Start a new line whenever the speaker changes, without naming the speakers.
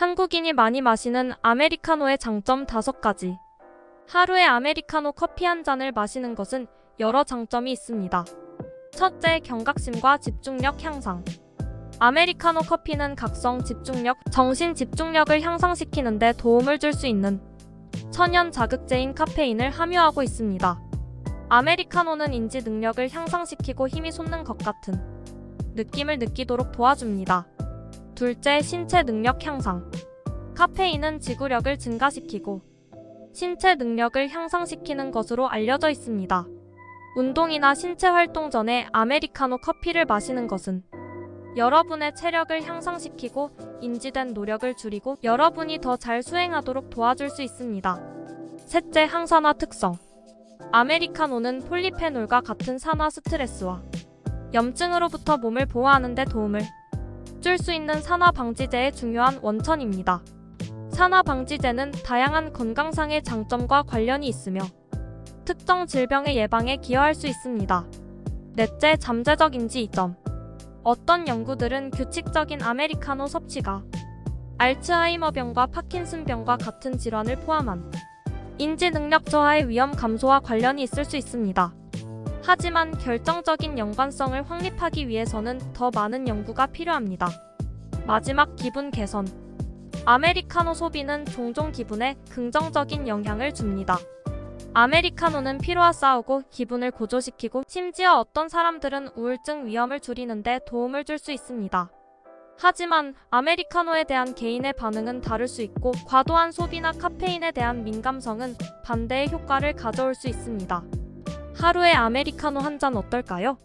한국인이 많이 마시는 아메리카노의 장점 5가지. 하루에 아메리카노 커피 한 잔을 마시는 것은 여러 장점이 있습니다. 첫째, 경각심과 집중력 향상. 아메리카노 커피는 각성, 집중력, 정신 집중력을 향상시키는데 도움을 줄 수 있는 천연 자극제인 카페인을 함유하고 있습니다. 아메리카노는 인지 능력을 향상시키고 힘이 솟는 것 같은 느낌을 느끼도록 도와줍니다. 둘째, 신체 능력 향상. 카페인은 지구력을 증가시키고 신체 능력을 향상시키는 것으로 알려져 있습니다. 운동이나 신체 활동 전에 아메리카노 커피를 마시는 것은 여러분의 체력을 향상시키고 인지된 노력을 줄이고 여러분이 더 잘 수행하도록 도와줄 수 있습니다. 셋째, 항산화 특성. 아메리카노는 폴리페놀과 같은 산화 스트레스와 염증으로부터 몸을 보호하는 데 도움을 줄수 있는 산화 방지제의 중요한 원천입니다. 산화 방지제는 다양한 건강상의 장점과 관련이 있으며 특정 질병의 예방에 기여할 수 있습니다. 넷째, 잠재적 인지 이점. 어떤 연구들은 규칙적인 아메리카노 섭취가 알츠하이머병과 파킨슨병과 같은 질환을 포함한 인지 능력 저하의 위험 감소와 관련이 있을 수 있습니다. 하지만 결정적인 연관성을 확립하기 위해서는 더 많은 연구가 필요합니다. 마지막 기분 개선. 아메리카노 소비는 종종 기분에 긍정적인 영향을 줍니다. 아메리카노는 피로와 싸우고 기분을 고조시키고 심지어 어떤 사람들은 우울증 위험을 줄이는데 도움을 줄 수 있습니다. 하지만 아메리카노에 대한 개인의 반응은 다를 수 있고 과도한 소비나 카페인에 대한 민감성은 반대의 효과를 가져올 수 있습니다. 하루에 아메리카노 한 잔 어떨까요?